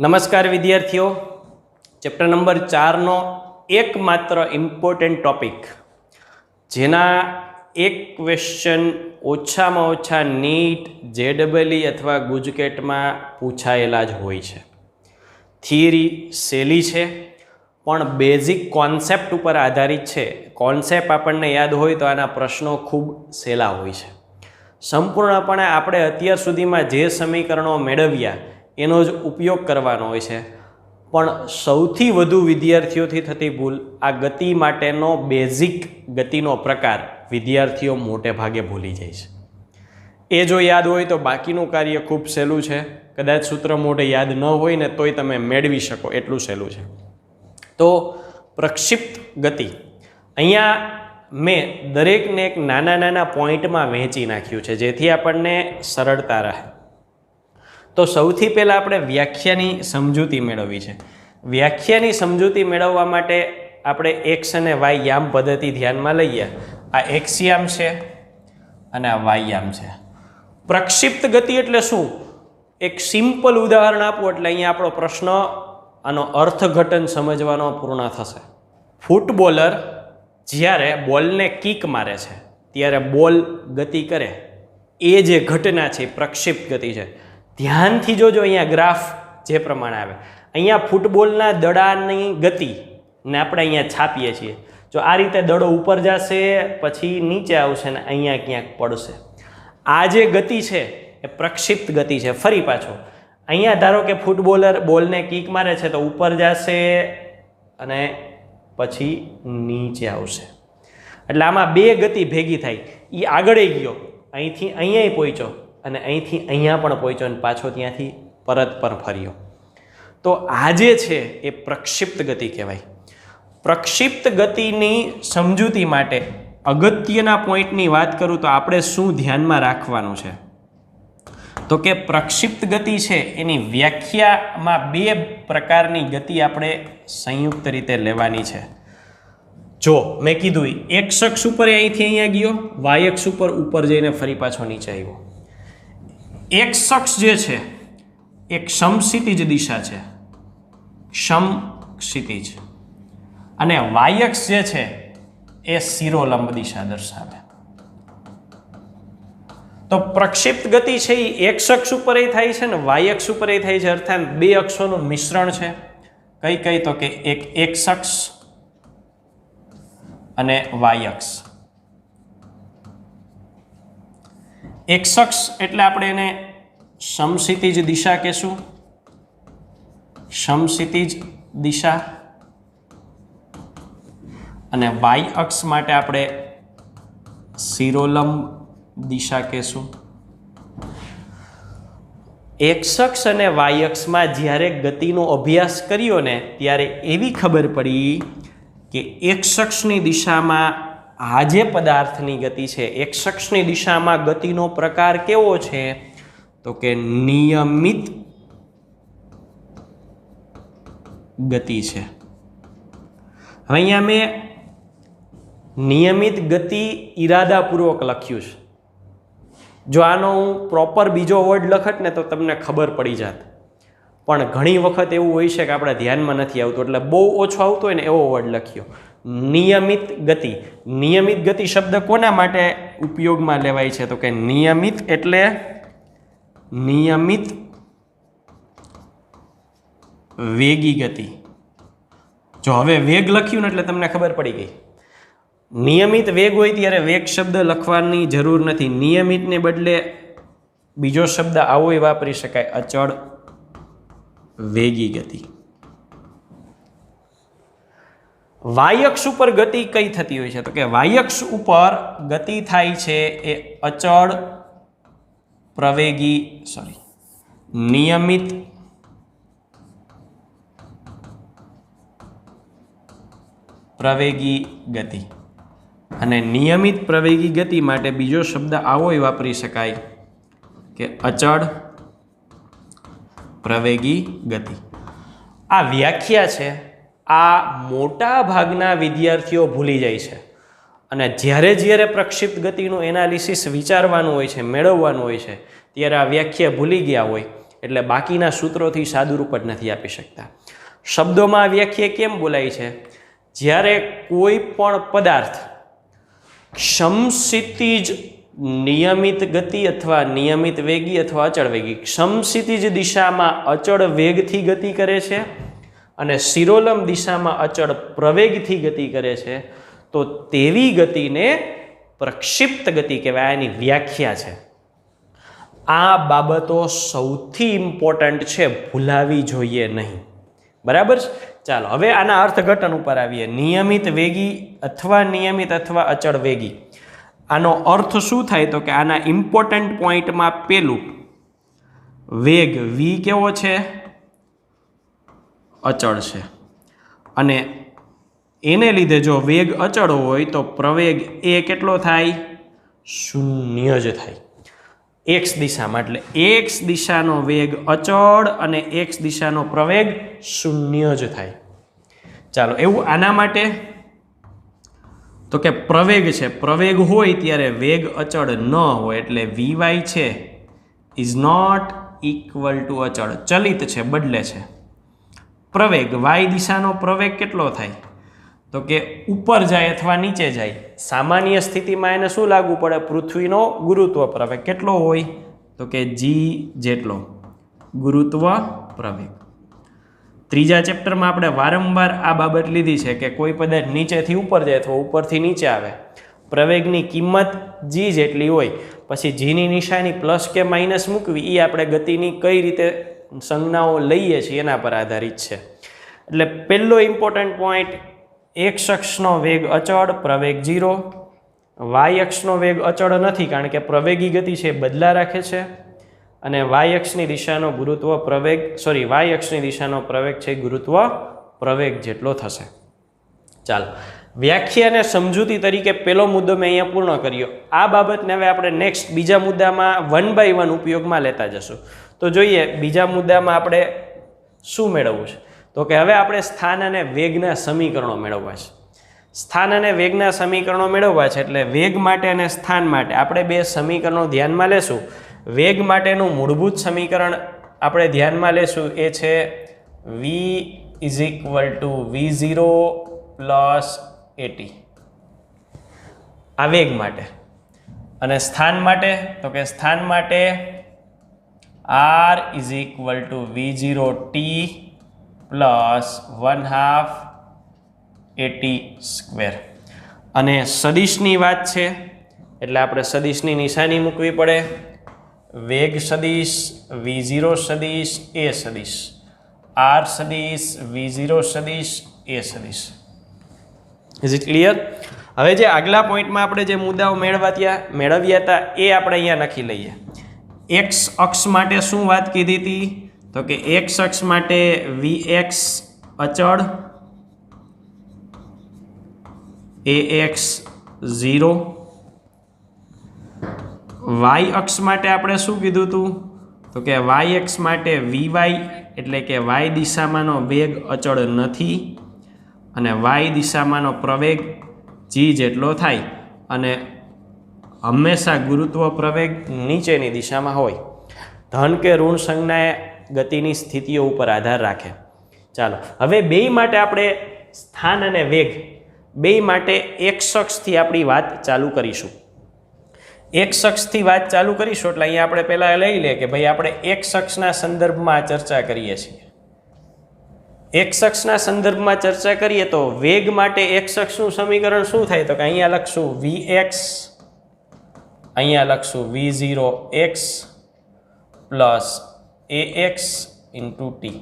નમસ્કાર વિદ્યાર્થીઓ. Chapter number ચારનો એકમાત્ર ઇમ્પોર્ટન્ટ ટોપિક જેના એક ક્વેશ્ચન ઓછામાં ઓછા નીટ જેડબલી અથવા ગુજકેટમાં પૂછાયેલા જ હોય છે. થિયરી સહેલી છે, પણ બેઝિક કોન્સેપ્ટ ઉપર આધારિત છે. કોન્સેપ્ટ આપણને યાદ હોય તો આના પ્રશ્નો ખૂબ સહેલા હોય છે. સંપૂર્ણપણે આપણે અત્યાર સુધીમાં જે સમીકરણો મેળવ્યા એનો જ ઉપયોગ કરવાનો હોય છે. પણ સૌથી વધુ વિદ્યાર્થીઓથી થતી ભૂલ, આ ગતિ માટેનો બેઝિક ગતિનો પ્રકાર વિદ્યાર્થીઓ મોટે ભાગે ભૂલી જાય છે. એ જો યાદ હોય તો બાકીનું કાર્ય ખૂબ સહેલું છે. કદાચ સૂત્ર મોઢે યાદ ન હોય ને તોય તમે મેળવી શકો એટલું સહેલું છે. તો પ્રક્ષિપ્ત ગતિ. અહીંયા મેં દરેકને એક નાના નાના પોઈન્ટમાં વહેંચી નાખ્યું છે, જેથી આપણને સરળતા રહે. તો સૌથી પહેલાં આપણે વ્યાખ્યાની સમજૂતી મેળવવી છે. વ્યાખ્યાની સમજૂતી મેળવવા માટે આપણે એક્સ અને વાય યામ પદ્ધતિ ધ્યાનમાં લઈએ. આ એક્સ યામ છે અને આ વાય છે. પ્રક્ષિપ્ત ગતિ એટલે શું? એક સિમ્પલ ઉદાહરણ આપું એટલે અહીંયા આપણો પ્રશ્ન આનો અર્થઘટન સમજવાનો પૂર્ણ થશે. ફૂટબોલર જ્યારે બોલને કિક મારે છે, ત્યારે બોલ ગતિ કરે. એ જે ઘટના છે પ્રક્ષિપ્ત ગતિ છે. ધ્યાનથી જોજો અહીંયા ગ્રાફ જે પ્રમાણે આવે. અહીંયા ફૂટબોલના દડાની ગતિ ને આપણે અહીંયા છાપીએ છીએ. જો આ રીતે દડો ઉપર જશે, પછી નીચે આવશે ને અહીંયા ક્યાંક પડશે. આ જે ગતિ છે, એ પ્રક્ષિપ્ત ગતિ છે. ફરી પાછો, અહીંયા ધારો કે ફૂટબોલર બોલને કિક મારે છે તો ઉપર જશે અને પછી નીચે આવશે. એટલે આમાં બે ગતિ ભેગી થાય. એ આગળ ગયો. અહીંથી અહીંયા પહોંચ્યો. અને અહીંથી અહીંયા પણ પહોંચ્યો અને પાછો ત્યાંથી પરત પર ફર્યો. તો આ જે છે એ પ્રક્ષિપ્ત ગતિ કહેવાય. પ્રક્ષિપ્ત ગતિની સમજૂતી માટે અગત્યના પોઈન્ટની વાત કરું તો આપણે શું ધ્યાનમાં રાખવાનું છે? તો કે પ્રક્ષિપ્ત ગતિ છે એની વ્યાખ્યામાં બે પ્રકારની ગતિ આપણે સંયુક્ત રીતે લેવાની છે. જો મેં કીધું, એક શખ્સ ઉપર અહીંથી અહીંયા ગયો વાયક્ષ ઉપર ઉપર જઈને ફરી પાછો નીચે આવ્યો. એક શખ્સ જે છે, એક સમક્ષિતિજ દિશા છે. સમક્ષિતિજ અને વાયક્ષ જે છે, એ શિરોલંબ દિશા દર્શાવે. તો પ્રક્ષિપ્ત ગતિ છે એ એક શખ્સ ઉપર એ થાય છે ને વાયક્ષ ઉપર એ થાય છે, અર્થાત બે અક્ષોનું મિશ્રણ છે. કઈ કઈ તો કે એક એક શખ્સ અને વાયક્ષ એક શખ્સ એટલે આપણે એને સમસિતિજ દિશા કહેશું. સમસિતિજ દિશા. અને વાય અક્ષ માટે આપણે શિરોલંબ દિશા કહેશું. એક શખ્સ અને વાય અક્ષમાં જ્યારે ગતિનો અભ્યાસ કર્યો ને, ત્યારે એવી ખબર પડી કે એક શખ્સની દિશામાં આ જે પદાર્થની ગતિ છે, એક શખ્સની દિશામાં ગતિનો પ્રકાર કેવો છે? તો કે નિયમિત ગતિ છે. અહીંયા મેં નિયમિત ગતિ ઈરાદાપૂર્વક લખ્યું છે. જો આનો હું પ્રોપર બીજો વર્ડ લખત ને તો તમને ખબર પડી જાત. પણ ઘણી વખત એવું હોય છે કે આપણે ધ્યાનમાં નથી આવતું, એટલે બહુ ઓછો આવતો હોય ને એવો વર્ડ લખ્યો. નિયમિત ગતિ. નિયમિત ગતિ શબ્દ કોના માટે ઉપયોગમાં લેવાય છે? તો કે નિયમિત એટલે નિયમિત વેગી ગતિ. જો હવે વેગ લખ્યું ને એટલે તમને ખબર પડી ગઈ. નિયમિત વેગ હોય ત્યારે વેગ શબ્દ લખવાની જરૂર નથી. નિયમિતને બદલે બીજો શબ્દ આવો વાપરી શકાય. અચળ વેગી ગતિ. વાયક્ષ ઉપર ગતિ કઈ થતી હોય છે? તો કે વાયક્ષ ઉપર ગતિ થાય છે એ અચળ પ્રવેગી સોરી નિયમિત પ્રવેગી ગતિ. અને નિયમિત પ્રવેગી ગતિ માટે બીજો શબ્દ આવો વાપરી શકાય કે અચળ પ્રવેગી ગતિ. આ વ્યાખ્યા છે આ મોટા ભાગના વિદ્યાર્થીઓ ભૂલી જાય છે. અને જ્યારે જ્યારે પ્રક્ષિપ્ત ગતિનું એનાલિસિસ વિચારવાનું હોય છે, મેળવવાનું હોય છે, ત્યારે આ વ્યાખ્યા ભૂલી ગયા હોય, એટલે બાકીના સૂત્રોથી સાદુરૂપ જ નથી આપી શકતા. શબ્દોમાં વ્યાખ્યા કેમ બોલાય છે? જ્યારે કોઈ પણ પદાર્થ સમક્ષિતિજ નિયમિત ગતિ અથવા નિયમિત વેગી અથવા અચળ વેગી સમક્ષિતિજ દિશામાં અચળ વેગથી ગતિ કરે છે અને શિરોલમ દિશામાં અચળ પ્રવેગથી ગતિ કરે છે, તો તેવી ગતિને પ્રક્ષિપ્ત ગતિ કહેવાય એની વ્યાખ્યા છે. આ બાબતો સૌથી ઇમ્પોર્ટન્ટ છે, ભૂલાવી જોઈએ નહીં. બરાબર ચાલો, હવે આના અર્થઘટન ઉપર આવીએ. નિયમિત વેગી અથવા નિયમિત અથવા અચળ વેગી. આનો અર્થ શું થાય? તો કે આના ઇમ્પોર્ટન્ટ પોઈન્ટમાં પેલું વેગ વી કેવો છે? અચળ છે. અને એને લીધે જો વેગ અચળ હોય તો પ્રવેગ એ કેટલો થાય? શૂન્ય જ થાય. એક્સ દિશામાં, એટલે એક્સ દિશાનો વેગ અચળ અને એક્સ દિશાનો પ્રવેગ શૂન્ય જ થાય. ચાલો, એવું આના માટે? તો કે પ્રવેગ છે. પ્રવેગ હોય ત્યારે વેગ અચળ ન હોય, એટલે વીવાય છે ઇઝ નોટ ઇક્વલ ટુ અચળ. ચલિત છે, બદલે છે. પ્રવેગ, વાય દિશાનો પ્રવેગ કેટલો થાય? તો કે ઉપર જાય અથવા નીચે જાય. સામાન્ય સ્થિતિમાં એને શું લાગુ પડે? પૃથ્વીનો ગુરુત્વ પ્રવેગ. કેટલો હોય? તો કે જી જેટલો. ગુરુત્વ પ્રવેગ. ત્રીજા ચેપ્ટરમાં આપણે વારંવાર આ બાબત લીધી છે કે કોઈ પદાર્થ નીચેથી ઉપર જાય અથવા ઉપરથી નીચે આવે. પ્રવેગની કિંમત જી જેટલી હોય. પછી જીની નિશાની પ્લસ કે માઇનસ મૂકવી. એ આપણે ગતિની કઈ રીતે સંજ્ઞાઓ લઈએ છીએ એના પર આધારિત છે. એટલે પહેલો ઇમ્પોર્ટન્ટ પોઈન્ટ એક શખ્સનો વેગ અચળ, પ્રવેગ જીરો વાય અક્ષનો વેગ અચળ નથી કારણ કે પ્રવેગી ગતિ છે બદલા રાખે છે. અને વાય અક્ષની દિશાનો ગુરુત્વ પ્રવેગ સોરી વાય અક્ષની દિશાનો પ્રવેગ છે ગુરુત્વ પ્રવેગ જેટલો થશે. ચાલો. વ્યાખ્યા અને સમજૂતી તરીકે પેલો મુદ્દો મેં અહીંયા પૂર્ણ કર્યો. આ બાબતને હવે આપણે નેક્સ્ટ બીજા મુદ્દામાં વન બાય વન ઉપયોગમાં લેતા જશું. તો જોઈએ, બીજા મુદ્દામાં આપણે શું મેળવવું છે? તો કે હવે આપણે સ્થાન અને વેગના સમીકરણો મેળવવા છે. સ્થાન અને વેગના સમીકરણો મેળવવા છે એટલે વેગ માટે અને સ્થાન માટે આપણે બે સમીકરણો ધ્યાનમાં લેશું. વેગ માટેનું મૂળભૂત સમીકરણ આપણે ધ્યાનમાં લેશું એ છે V is equal to V zero plus A T આ વેગ માટે. અને સ્થાન માટે, તો કે સ્થાન માટે R is equal to V zero T plus one half A T square અને સદિશની વાત છે, એટલે આપણે સદિશની નિશાની મૂકવી પડે. વેગ સદિશ વી ઝીરો સદિશ એ સદિશ. આર સદિશ વી ઝીરો સદિશ એ સદિશ. ઇઝ ઇટ ક્લિયર હવે જે આગલા પોઈન્ટમાં આપણે જે મુદ્દાઓ મેળવા ત્યાં, મેળવ્યા હતા એ આપણે અહીંયા લખી લઈએ. એક્સ અક્ષ માટે શું વાત કીધી હતી? તો કે એક્સ અક્ષ માટે વી એક્સ અચળ એ એક્સ ઝીરો. વાય અક્ષ માટે આપણે શું કીધું હતું? તો કે વાય એક્સ માટે વી વાય એટલે કે વાય દિશામાંનો વેગ અચળ નથી અને વાય દિશામાંનો પ્રવેગ જી જેટલો થાય. અને હંમેશા ગુરુત્વ પ્રવેગ નીચેની દિશામાં હોય. ધન કે ઋણ સંજ્ઞાએ ગતિની સ્થિતિઓ ઉપર આધાર રાખે. ચાલો, હવે બે માટે આપણે સ્થાન અને વેગ. બે માટે એક શખ્સથી આપણી વાત ચાલુ કરીશું. એક શખ્સથી વાત ચાલુ કરીશું એટલે અહીંયા આપણે પહેલાં લઈ લે કે ભાઈ આપણે એક શખ્સના સંદર્ભમાં ચર્ચા કરીએ છીએ. એક શખ્સના સંદર્ભમાં ચર્ચા કરીએ તો વેગ માટે એક શખ્સનું સમીકરણ શું થાય? તો કે અહીંયા લખશું વી એક્સ અહીંયા લખશું V zero X plus A X into T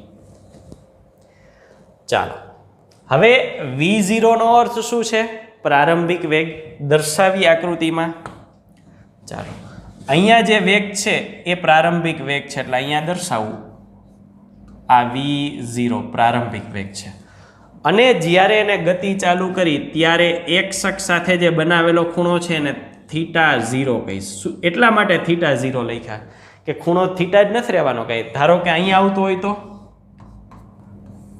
ચાલો. હવે વી ઝીરોનો અર્થ શું છે? પ્રારંભિક વેગ દર્શાવી આકૃતિમાં. ચાલો. અહીંયા જે વેગ છે એ પ્રારંભિક વેગ છે, એટલે અહીંયા દર્શાવવું આ વી ઝીરો પ્રારંભિક વેગ છે. અને જ્યારે એને ગતિ ચાલુ કરી, ત્યારે એક શખ્સ સાથે જે બનાવેલો ખૂણો છે એને થીટા ઝીરો કહીશ. એટલા માટે થીટા ઝીરો લખ્યા? કે ખૂણો થીટા જ નથી રહેવાનો કંઈ. ધારો કે અહીં આવતો હોય તો?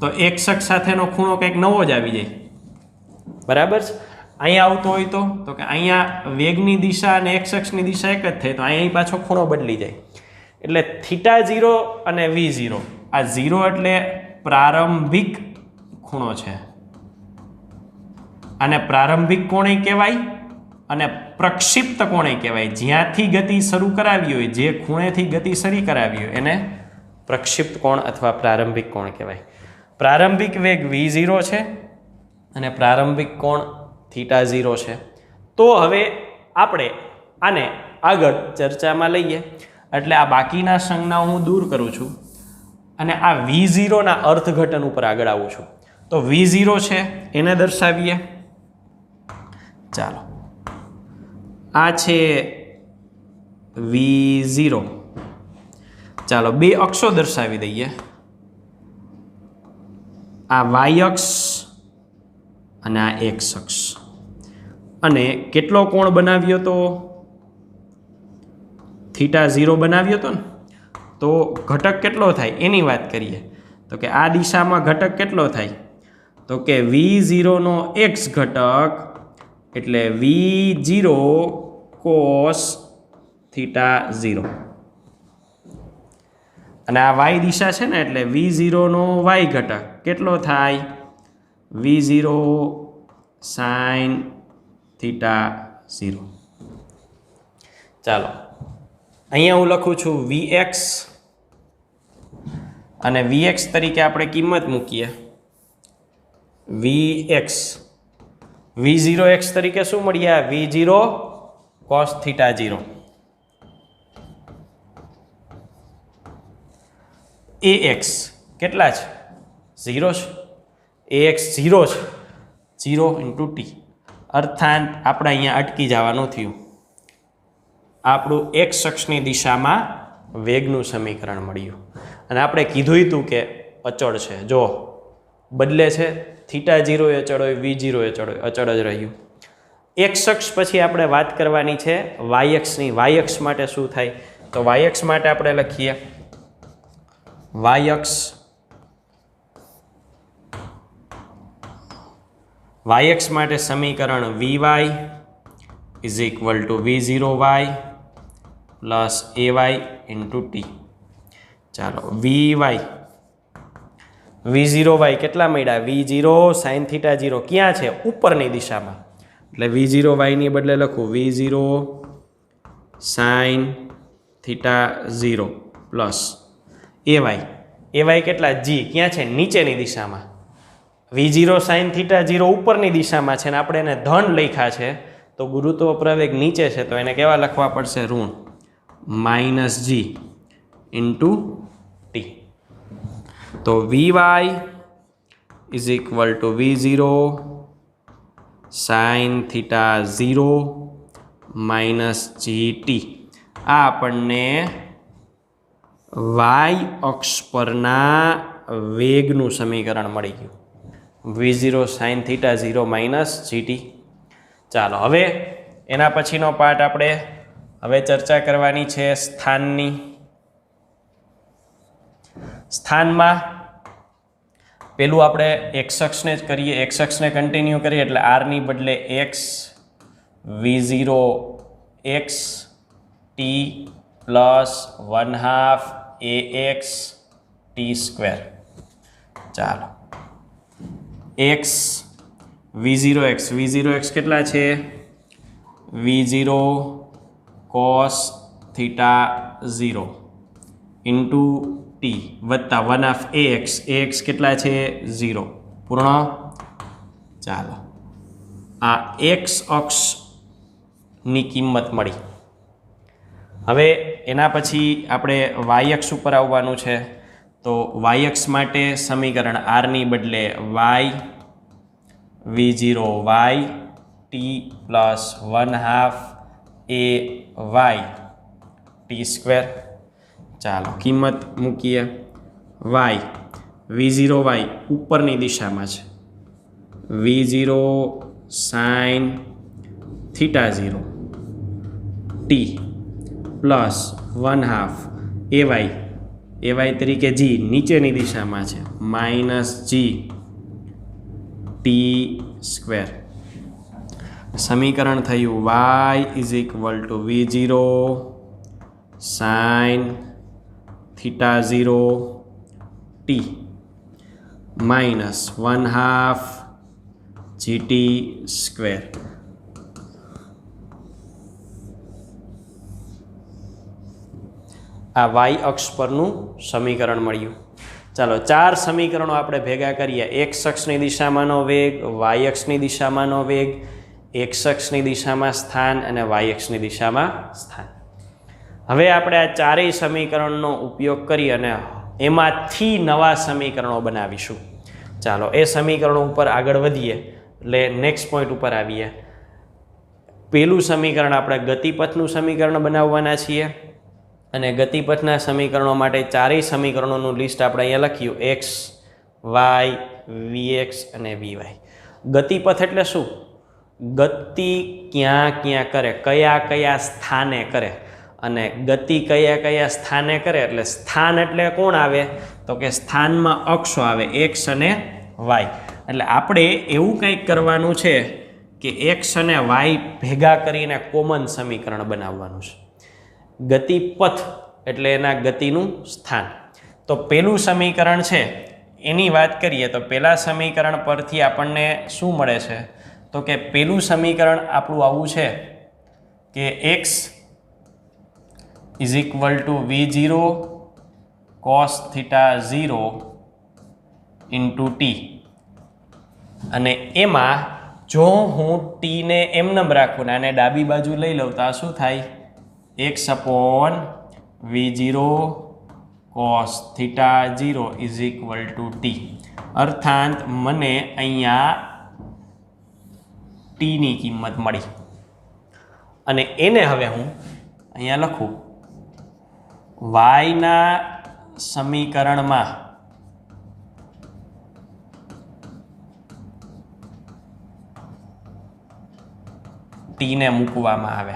તો એક શખ્સ સાથેનો ખૂણો કંઈક નવો જ આવી જાય. બરાબર છે? અહીંયા આવતો હોય તો? તો કે અહીંયા વેગની દિશા અને એક શખ્સની દિશા એક જ થાય તો અહીંયા પાછો ખૂણો બદલી જાય. એટલે થીટા ઝીરો અને વી ઝીરો આ ઝીરો એટલે પ્રારંભિક ખૂણો છે. અને પ્રારંભિક કોણે કહેવાય? અને પ્રક્ષિપ્ત કોણે કહેવાય? જ્યાંથી ગતિ શરૂ કરાવી હોય, જે ખૂણેથી ગતિ શરી કરાવી હોય, એને પ્રક્ષિપ્ત કોણ અથવા પ્રારંભિક કોણ કહેવાય? પ્રારંભિક વેગ વી ઝીરો છે અને પ્રારંભિક કોણ થીટા ઝીરો છે. તો હવે આપણે આને આગળ ચર્ચામાં લઈએ. એટલે આ બાકીના સંજ્ઞાઓ હું દૂર કરું છું અને આ વી ઝીરોના અર્થઘટન ઉપર આગળ આવું છું. તો વી ઝીરો છે, એને દર્શાવીએ. ચાલો. આ છે વી ઝીરો ચાલો બે અક્ષો દર્શાવી દઈએ. આ વાય અક્ષ અને આ એક્સ અક્ષ. અને કેટલો કોણ બનાવ્યો તો? થીટા ઝીરો બનાવ્યો તો ને? તો ઘટક કેટલો થાય? એની વાત કરીએ. તો કે આ દિશામાં ઘટક કેટલો થાય? તો કે વી ઝીરોનો એક્સ ઘટક એટલે V zero cos theta zero અને આ વાય દિશા છે ને, એટલે વી ઝીરોનો વાય ઘટક કેટલો થાય? V zero sine theta zero ચાલો, અહીંયા હું લખું છું વી એક્સ અને વી એક્સ તરીકે આપણે કિંમત મૂકીએ. V X V zero X તરીકે શું મળ્યા V zero cos theta zero A X કેટલા છે? ઝીરો છે. એ એક્સ ઝીરો છે. ઝીરો ઇન્ટુ ટી અર્થાત આપણે અહીંયા અટકી જવાનું થયું. આપણું એક શખ્સની દિશામાં વેગનું સમીકરણ મળ્યું. અને આપણે કીધું હતું કે અચળ છે. જો બદલે છે, થીટા જીરો એ અચળ હોય, વી જીરો એ અચળ અચળ જ રહ્યું. એક શખ્સ પછી આપણે વાત કરવાની છે વાયક્ષની વાયક્ષ માટે શું થાય? તો વાયક્ષ માટે આપણે લખીએ વાયક્ષ વાયક્ષ માટે સમીકરણ V Y is equal to V zero Y plus A Y into T. ચાલો, V Y V zero Y કેટલા મળ્યા? V zero sine theta zero. ક્યાં છે? ઉપરની દિશામાં. એટલે વી ઝીરો વાયની બદલે લખું. V zero sine theta zero plus A Y. A Y કેટલા? જી. ક્યાં છે? નીચેની દિશામાં. V zero sine theta zero ઉપરની દિશામાં છે ને આપણે એને ધન લખ્યા છે. તો ગુરુત્વ પ્રવેગ નીચે છે, તો એને કેવા લખવા પડશે? ઋણ. માઇનસ જી ઇન્ટુ તો V Y is equal to V zero sine theta zero minus G T આ આપણને વાય અક્ષ પરના વેગનું સમીકરણ મળી ગયું. V zero sine theta zero minus G T ચાલો, હવે એના પછીનો પાર્ટ આપણે હવે ચર્ચા કરવાની છે સ્થાનની. સ્થાનમાં પેલું આપણે એક્સક્સને જ કરીએ એક્સક્સને કન્ટિન્યુ કરીએ એટલે આરની બદલે X V zero X T plus one half A X T square ચાલો. X V zero X V zero X કેટલા છે? V zero cos theta zero into T વત્તા one of A X A X કેટલા છે? Zero પૂર્ણ? ચાલો. આ x અક્ષની કિંમત મળી. હવે એના પછી આપણે વાય ઉપર આવવાનું છે. તો વાય માટે સમીકરણ આરની બદલે Y V zero Y T plus one half A Y T square ચાલો, કિંમત મૂકીએ. વાય વી ઝીરો વાય ઉપરની દિશામાં છે. V zero sine theta zero T plus one half A Y A Y તરીકે જી નીચેની દિશામાં છે. માઇનસ જી ટી સ્ક્વેર સમીકરણ થયું. Y is equal to v zero sine theta zero t minus one half g t square આ y અક્ષ પરનું સમીકરણ મળ્યું. ચાલો, ચાર સમીકરણો આપણે ભેગા કરીએ. એક્સ અક્ષની દિશામાંનો વેગ વાય અક્ષની દિશામાંનો વેગ એક્સ અક્ષની દિશામાં સ્થાન અને વાય અક્ષની દિશામાં સ્થાન. હવે આપણે આ ચારેય સમીકરણનો ઉપયોગ કરી અને એમાંથી નવા સમીકરણો બનાવીશું. ચાલો, એ સમીકરણો ઉપર આગળ વધીએ, એટલે નેક્સ્ટ પોઈન્ટ ઉપર આવીએ. પેલું સમીકરણ આપણે ગતિપથનું સમીકરણ બનાવવાના છીએ અને ગતિપથના સમીકરણો માટે ચારેય સમીકરણોનું લિસ્ટ આપણે અહીંયા લખ્યું એક્સ વાય વીએક્સ અને વીવાય ગતિપથ એટલે શું? ગતિ ક્યાં ક્યાં કરે? કયા કયા સ્થાને કરે? અને ગતિ કયા કયા સ્થાને કરે એટલે સ્થાન એટલે કોણ આવે? તો કે સ્થાનમાં અક્ષો આવે, એક્સ અને વાય. એટલે આપણે એવું કંઈક કરવાનું છે કે એક્સ અને વાય ભેગા કરીને કોમન સમીકરણ બનાવવાનું છે. ગતિ પથ એટલે એના ગતિનું સ્થાન. તો પેલું સમીકરણ છે, એની વાત કરીએ તો પહેલાં સમીકરણ પરથી આપણને શું મળે છે? તો કે પેલું સમીકરણ આપણું આવું છે કે x is equal to v zero cos theta zero into t અને એમાં જો હું ટીને એમનેમ રાખું ને આને ડાબી બાજુ લઈ લઉં, તો શું થાય? X upon v zero cos theta zero is equal to t અર્થાંત મને અહીંયા ટીની કિંમત મળી. અને એને હવે હું અહીંયા લખું. વાયના સમીકરણમાં ટીને મૂકવામાં આવે.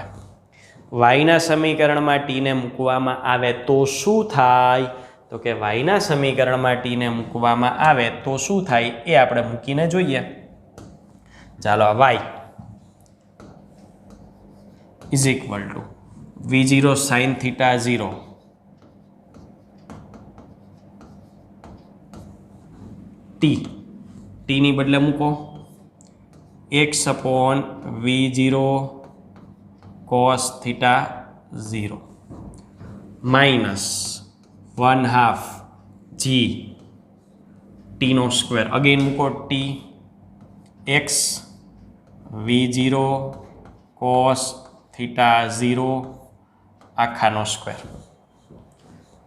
વાયના સમીકરણમાં ટીને મૂકવામાં આવે તો શું થાય? તો કે વાયના સમીકરણમાં ટીને મૂકવામાં આવે તો શું થાય એ આપણે મૂકીને જોઈએ. ચાલો y is equal to v zero sine theta zero. T ટીની બદલે મૂકો. X upon v zero cos theta zero minus one half g ટીનો square again મૂકો t x v zero cos theta zero આખાનો square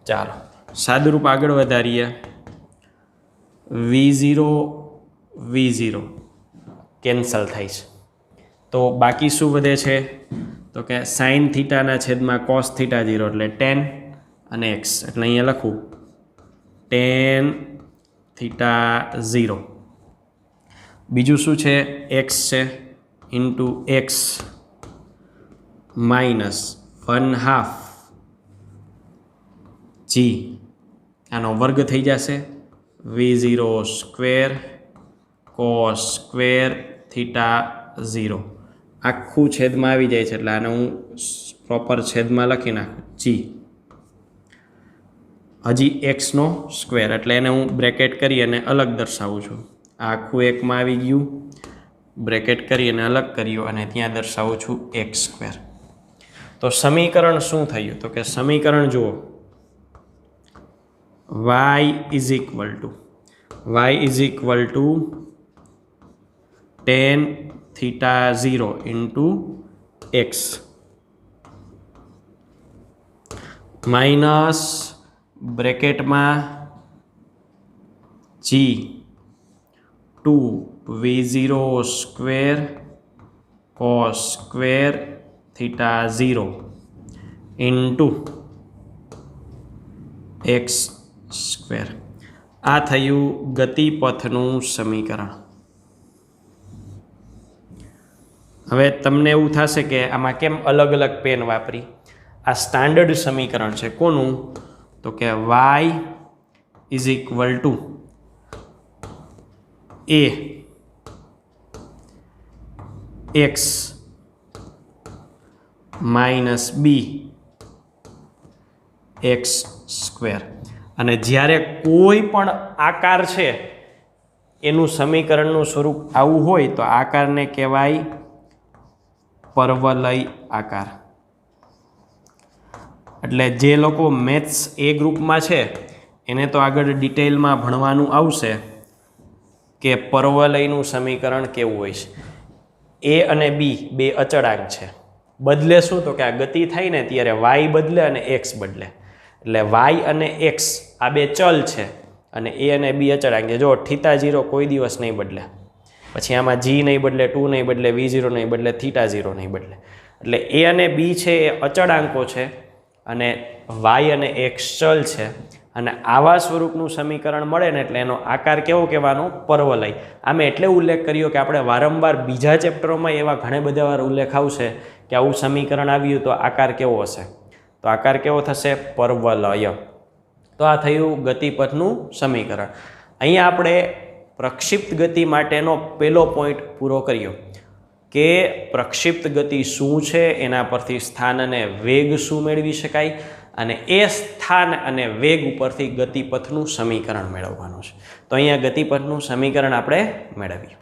ચાલો. સાદુરૂપ આગળ વધારીએ. V zero v zero cancel થાય છે. તો બાકી શું વધે છે? તો કે સાઇન થીટાના છેદમાં કોસ થીટા ઝીરો એટલે ટેન અને એક્સ. એટલે અહીંયા લખું. Tan theta zero. બીજું શું છે? એક્સ છે. Into x minus one half g. આનો વર્ગ થઈ જશે. V zero square cos square theta zero આખું છેદમાં આવી જાય છે એટલે આને હું પ્રોપર છેદમાં લખી નાખું. જી હજી એક્સનો સ્ક્વેર એટલે એને હું બ્રેકેટ કરી અને અલગ દર્શાવું છું. આખું એકમાં આવી ગયું. બ્રેકેટ કરી અને અલગ કર્યું અને ત્યાં દર્શાવું છું એક્સ સ્ક્વેર તો સમીકરણ શું થયું? તો કે સમીકરણ જુઓ. Y is equal to y is equal to tan theta zero into x minus બ્રેકેટમાં g two v zero square cos square theta zero into x square. આ થયું ગતિપથનું સમીકરણ. હવે તમને એવું થશે કે આમાં કેમ અલગ અલગ પેન વાપરી? આ સ્ટાન્ડર્ડ સમીકરણ છે. કોનું? તો કે y is equal to a. X minus b x square. અને જ્યારે કોઈ પણ આકાર છે, એનું સમીકરણનું સ્વરૂપ આવું હોય તો આકારને કહેવાય પર્વલય આકાર. એટલે જે લોકો મેથ્સ એ ગ્રુપમાં છે, એને તો આગળ ડિટેલમાં ભણવાનું આવશે કે પર્વલયનું સમીકરણ કેવું હોય છે. એ અને બી બે અચળાંક છે. બદલે શું તો કે આ ગતિ થાય ને ત્યારે વાય બદલે અને એક્સ બદલે. એટલે વાય અને એક્સ આ બે ચલ છે. અને એ અને બી અચળાંક જો થીતા ઝીરો કોઈ દિવસ નહીં બદલે. પછી આમાં જી નહીં બદલે, ટુ નહીં બદલે, વી ઝીરો નહીં બદલે, થીટા ઝીરો નહીં બદલે. એટલે એ અને બી છે એ અચળાંકો છે અને વાય અને એક્સ ચલ છે. અને આવા સ્વરૂપનું સમીકરણ મળે ને એટલે એનો આકાર કેવો કહેવાનો? પર્વલય. આમે એટલે ઉલ્લેખ કર્યો કે આપણે વારંવાર બીજા ચેપ્ટરોમાં એવા ઘણા બધા વાર ઉલ્લેખ આવશે કે આવું સમીકરણ આવ્યું તો આકાર કેવો હશે? તો આકાર કેવો થશે? પર્વલય. તો આ થયું ગતિપથનું સમીકરણ. અહીંયા આપણે પ્રક્ષિપ્ત ગતિ માટેનો પહેલો પોઈન્ટ પૂરો કર્યો કે પ્રક્ષિપ્ત ગતિ શું છે? એના પરથી સ્થાન અને વેગ શું મેળવી શકાય? અને એ સ્થાન અને વેગ ઉપરથી ગતિપથનું સમીકરણ મેળવવાનું છે. તો અહીંયા ગતિપથનું સમીકરણ આપણે મેળવ્યું.